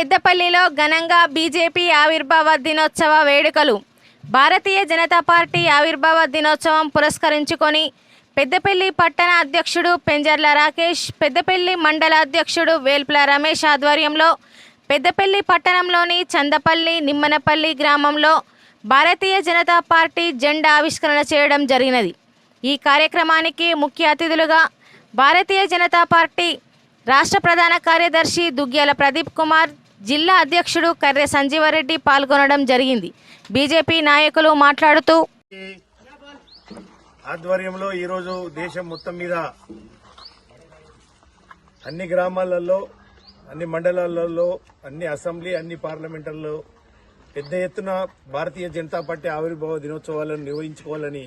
పెద్దపల్లిలో ఘనంగా బీజేపీ ఆవిర్భావ దినోత్సవ వేడుకలు. భారతీయ జనతా పార్టీ ఆవిర్భావ దినోత్సవం పురస్కరించుకొని పెద్దపల్లి పట్టణ అధ్యక్షుడు పెంజర్ల రాకేష్ పెద్దపల్లి మండల అధ్యక్షుడు వేల్పుల రమేష్ ఆధ్వర్యంలో పెద్దపల్లి పట్టణంలోని చందపల్లి నిమ్మనపల్లి గ్రామంలో భారతీయ జనతా పార్టీ జెండా ఆవిష్కరణ చేయడం జరిగినది. ఈ కార్యక్రమానికి ముఖ్య అతిథులుగా భారతీయ జనతా పార్టీ రాష్ట్ర ప్రధాన కార్యదర్శి దుగ్గ్యాల ప్రదీప్ కుమార్ జిల్లా అధ్యక్షుడు కర్రె సంజీవరెడ్డి పాల్గొనడం జరిగింది. బీజేపీ నాయకులు మాట్లాడుతూ ఆధ్వర్యంలో ఈరోజు దేశం మొత్తం మీద అన్ని గ్రామాలలో అన్ని మండలాలలో అన్ని అసెంబ్లీ అన్ని పార్లమెంట్లలో పెద్ద ఎత్తున భారతీయ జనతా పార్టీ ఆవిర్భావ దినోత్సవాలను నిర్వహించుకోవాలని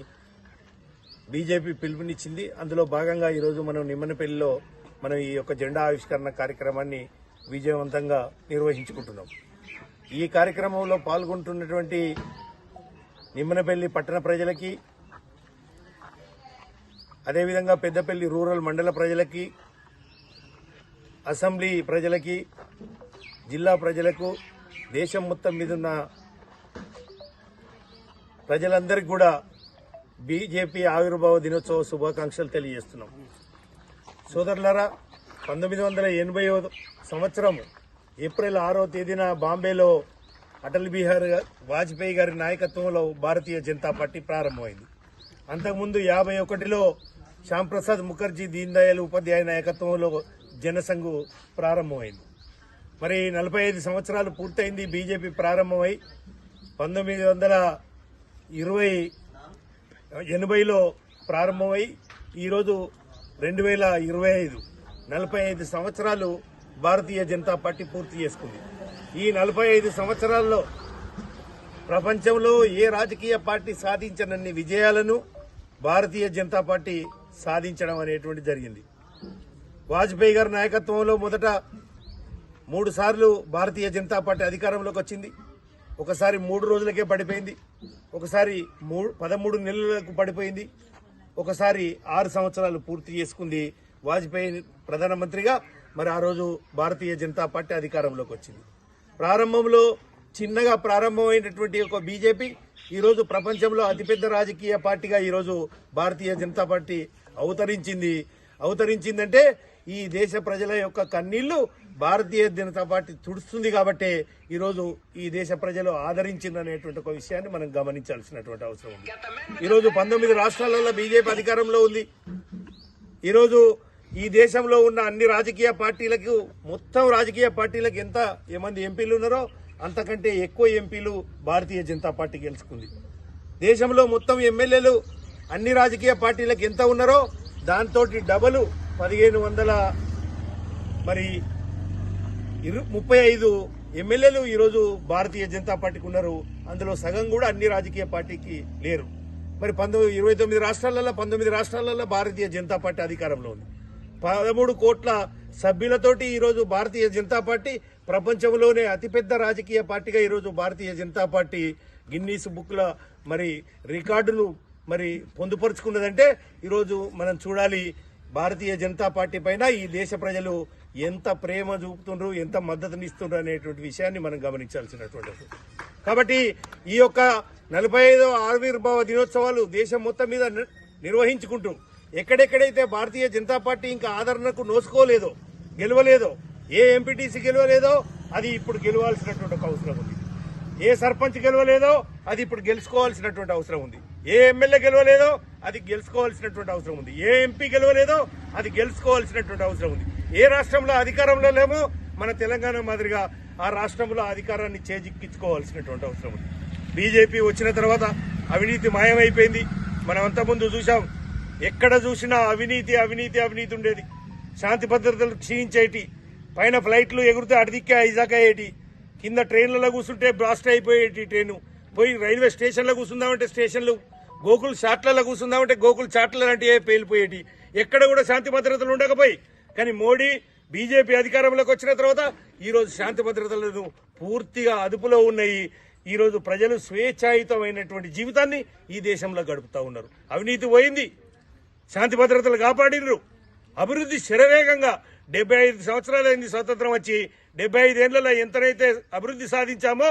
బీజేపీ పిలుపునిచ్చింది. అందులో భాగంగా ఈరోజు మనం నిమ్మనపల్లిలో మనం ఈ యొక్క జెండా ఆవిష్కరణ కార్యక్రమాన్ని విజయవంతంగా నిర్వహించుకుంటున్నాం. ఈ కార్యక్రమంలో పాల్గొంటున్నటువంటి నిమ్మనపల్లి పట్టణ ప్రజలకి అదేవిధంగా పెద్దపల్లి రూరల్ మండల ప్రజలకి అసెంబ్లీ ప్రజలకి జిల్లా ప్రజలకు దేశం మొత్తం మీద ఉన్న ప్రజలందరికీ కూడా బీజేపీ ఆవిర్భావ దినోత్సవ శుభాకాంక్షలు తెలియజేస్తున్నాం. సోదరులారా పంతొమ్మిది వందల ఎనభై సంవత్సరం ఏప్రిల్ ఆరో తేదీన బాంబేలో అటల్ బిహారీ వాజ్పేయి గారి నాయకత్వంలో భారతీయ జనతా పార్టీ ప్రారంభమైంది. అంతకుముందు యాభై ఒకటిలో శ్యాంప్రసాద్ ముఖర్జీ దీన్ దయాళ్ ఉపాధ్యాయ నాయకత్వంలో జనసంఘ్ ప్రారంభమైంది. మరి నలభై ఐదు సంవత్సరాలు పూర్తయింది బీజేపీ ప్రారంభమై పంతొమ్మిది వందల ఇరవై ఎనభైలో ప్రారంభమై ఈరోజు రెండు వేల ఇరవై ఐదు. నలభై ఐదు సంవత్సరాలు భారతీయ జనతా పార్టీ పూర్తి చేసుకుంది. ఈ నలభై ఐదు సంవత్సరాల్లో ప్రపంచంలో ఏ రాజకీయ పార్టీ సాధించనన్ని విజయాలను భారతీయ జనతా పార్టీ సాధించడం అనేటువంటి జరిగింది. వాజ్పేయి గారి నాయకత్వంలో మొదట మూడు సార్లు భారతీయ జనతా పార్టీ అధికారంలోకి వచ్చింది. ఒకసారి మూడు రోజులకే పడిపోయింది. ఒకసారి మూడు పదమూడు నెలలకు పడిపోయింది. ఒకసారి ఆరు సంవత్సరాలు పూర్తి చేసుకుంది వాజ్పేయి ప్రధానమంత్రిగా మరి ఆ రోజు భారతీయ జనతా పార్టీ అధికారంలోకి వచ్చింది. ప్రారంభంలో చిన్నగా ప్రారంభమైనటువంటి ఒక బీజేపీ ఈరోజు ప్రపంచంలో అతిపెద్ద రాజకీయ పార్టీగా ఈరోజు భారతీయ జనతా పార్టీ అవతరించింది. అవతరించిందంటే ఈ దేశ ప్రజల యొక్క కన్నీళ్ళు భారతీయ జనతా పార్టీ తుడుస్తుంది కాబట్టే ఈరోజు ఈ దేశ ప్రజలు ఆదరించిందనేటువంటి ఒక విషయాన్ని మనం గమనించాల్సినటువంటి అవసరం ఉంది. ఈరోజు పంతొమ్మిది రాష్ట్రాలలో బీజేపీ అధికారంలో ఉంది. ఈరోజు ఈ దేశంలో ఉన్న అన్ని రాజకీయ పార్టీలకు మొత్తం రాజకీయ పార్టీలకు ఎంత ఏమంది ఎంపీలు ఉన్నారో అంతకంటే ఎక్కువ ఎంపీలు భారతీయ జనతా పార్టీ గెలుచుకుంది. దేశంలో మొత్తం ఎమ్మెల్యేలు అన్ని రాజకీయ పార్టీలకు ఎంత ఉన్నారో దాంతో డబలు పదిహేను వందల మరి ఇరు ముప్పై ఐదు ఎమ్మెల్యేలు ఈరోజు భారతీయ జనతా పార్టీకి ఉన్నారు. అందులో సగం కూడా అన్ని రాజకీయ పార్టీకి లేరు. మరి పంతొమ్మిది ఇరవై తొమ్మిది రాష్ట్రాలలో పంతొమ్మిది రాష్ట్రాలలో భారతీయ జనతా పార్టీ అధికారంలో ఉంది. పదమూడు కోట్ల సభ్యులతోటి ఈరోజు భారతీయ జనతా పార్టీ ప్రపంచంలోనే అతిపెద్ద రాజకీయ పార్టీగా ఈరోజు భారతీయ జనతా పార్టీ గిన్నీస్ బుక్ల మరి రికార్డును మరి పొందుపరుచుకున్నదంటే ఈరోజు మనం చూడాలి భారతీయ జనతా పార్టీ పైన ఈ దేశ ప్రజలు ఎంత ప్రేమ చూపుతుండ్రు ఎంత మద్దతునిస్తుండ్రు అనేటువంటి విషయాన్ని మనం గమనించాల్సినటువంటి కాబట్టి ఈ యొక్క నలభై ఐదవ ఆవిర్భావ దినోత్సవాలు దేశం మొత్తం మీద ని- నిర్వహించుకుంటూ ఎక్కడెక్కడైతే భారతీయ జనతా పార్టీ ఇంకా ఆదరణకు నోసుకోలేదో గెలవలేదో ఏ ఎంపీటీసీ గెలవలేదో అది ఇప్పుడు గెలవాల్సినటువంటి ఒక అవసరం ఉంది. ఏ సర్పంచ్ గెలవలేదో అది ఇప్పుడు గెలుచుకోవాల్సినటువంటి అవసరం ఉంది. ఏ ఎమ్మెల్యే గెలవలేదో అది గెలుచుకోవాల్సినటువంటి అవసరం ఉంది. ఏ ఎంపీ గెలవలేదో అది గెలుచుకోవాల్సినటువంటి అవసరం ఉంది. ఏ రాష్ట్రంలో అధికారంలో లేమో మన తెలంగాణ మాదిరిగా ఆ రాష్ట్రంలో అధికారాన్ని చేజిక్కించుకోవాల్సినటువంటి అవసరం ఉంది. బీజేపీ వచ్చిన తర్వాత అవినీతి మాయమైపోయింది. మనం అంతకుముందు చూసాం ఎక్కడ చూసినా అవినీతి అవినీతి అవినీతి ఉండేది. శాంతి భద్రతలు క్షీణించేటి. పైన ఫ్లైట్లు ఎగురితే అడిదిక్కే ఐజాక్ అయ్యేటి. కింద ట్రైన్లలో కూర్చుంటే బ్లాస్ట్ అయిపోయేటి ట్రైను. పోయి రైల్వే స్టేషన్లో కూర్చుందామంటే స్టేషన్లు. గోకుల్ చాట్లలో కూర్చుందామంటే గోకుల్ చాట్ల లాంటివి పేలిపోయేటి. ఎక్కడ కూడా శాంతి భద్రతలు ఉండకపోయి. కానీ మోడీ బీజేపీ అధికారంలోకి వచ్చిన తర్వాత ఈరోజు శాంతి భద్రతలను పూర్తిగా అదుపులో ఉన్నాయి. ఈరోజు ప్రజలు స్వేచ్ఛాయుతమైనటువంటి జీవితాన్ని ఈ దేశంలో గడుపుతా ఉన్నారు. అవినీతి పోయింది. శాంతి భద్రతలు కాపాడినరు అభివృద్ధి శరవేగంగా డెబ్బై ఐదు సంవత్సరాలైంది స్వతంత్రం వచ్చి డెబ్బై ఐదేళ్ళలో ఎంతనైతే అభివృద్ధి సాధించామో